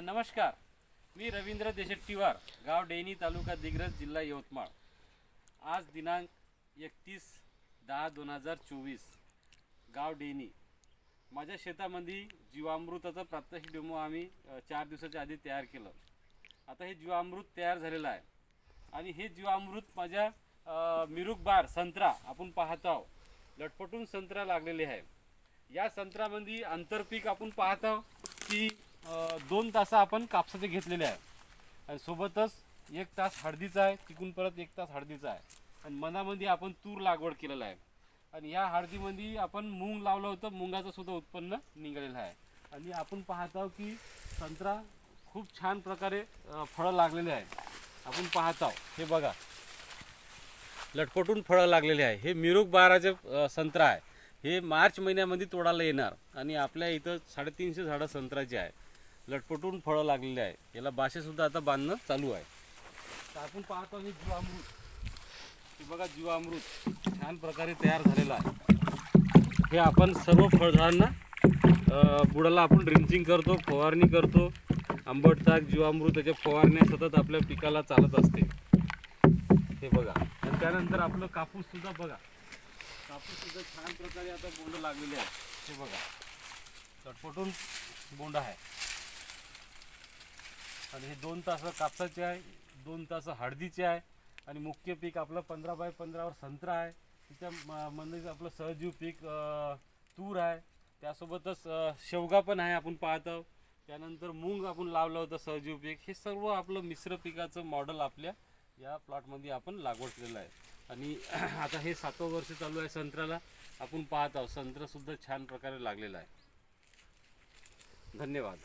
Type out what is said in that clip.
नमस्कार. मी रवींद्र देशेट्टीवार गाव डेनी तालुका दिग्रज जिल्हा यवतमाळ. आज दिनांक एकतीस दहा दोन हजार चोवीस गाव डेनी माझ्या शेतामध्ये जीवामृताचं प्रात्यक्षिक डेमो आम्ही चार दिवसाच्या आधी तयार केलं. आता हे जीवामृत तयार झालेलं आहे. आणि हे जीवामृत माझ्या मिरुक बार संत्रा आपण पाहत आहोत. लटपटून संत्रा लागलेले आहे. या संत्रामध्ये आंतरपीक आपण पाहत आहोत की दोन तास आपण कापसाचे घेतलेले आहे आणि सोबतच एक तास हळदीचा आहे तिकून परत एक तास हळदीचा आहे. आणि मनामध्ये आपण तूर लागवड केलेलं आहे. आणि या हळदीमध्ये आपण मूंग लावलं होतं मुंगाचं सुद्धा उत्पन्न निघालेलं आहे. आणि आपण पाहत आहोत की संत्रा खूप छान प्रकारे फळं लागलेले आहे आपण पाहत आहोत हे बघा. लटपटून फळं लागलेले आहे. हे मिरुक बाराचे संत्रा आहे. हे मार्च महिन्यामध्ये तोडायला येणार. आणि आपल्या इथं साडेतीनशे झाडं संत्र्याची आहे लटपटून फळं लागलेले आहे. याला बाशेसुद्धा आता बांधणं चालू आहे. तर आपण पाहतो हे जीवामृत. बघा जीवामृत छान प्रकारे तयार झालेलं आहे. हे आपण सर्व फळझाडांना बुडाला आपण ड्रिंचिंग करतो फवारणी करतो. आंबट ताक जीवामृत त्याच्या फवारण्या सतत आपल्या पिकाला चालत असते. हे बघा. आणि त्यानंतर आपलं कापूससुद्धा बघा. कापूससुद्धा छान प्रकारे आता बोंड लागलेले आहे. हे बघा. चटपटून बोंड आहे. आणि हे दोन तास कापसाचे आहे दोन तास हळदीचे आहे आणि मुख्य पीक आपलं पंधरा बाय पंधरावर संत्रा आहे. तिच्या म- मध्ये आपलं सहजीव पीक तूर आहे. त्यासोबतच शेवगा पण आहे आपण पाहत आहोत. त्यानंतर मूग आपण लावलं होतं सहजीव पीक. हे सर्व आपलं मिश्र पिकाचं मॉडेल आपल्या या प्लॉटमध्ये आपण लागवड केलेलं आहे. आणि आता हे सातवं वर्ष चालू आहे संत्र्याला. आपण पाहत आहोत. संत्रसुद्धा छान प्रकारे लागलेलं आहे. धन्यवाद.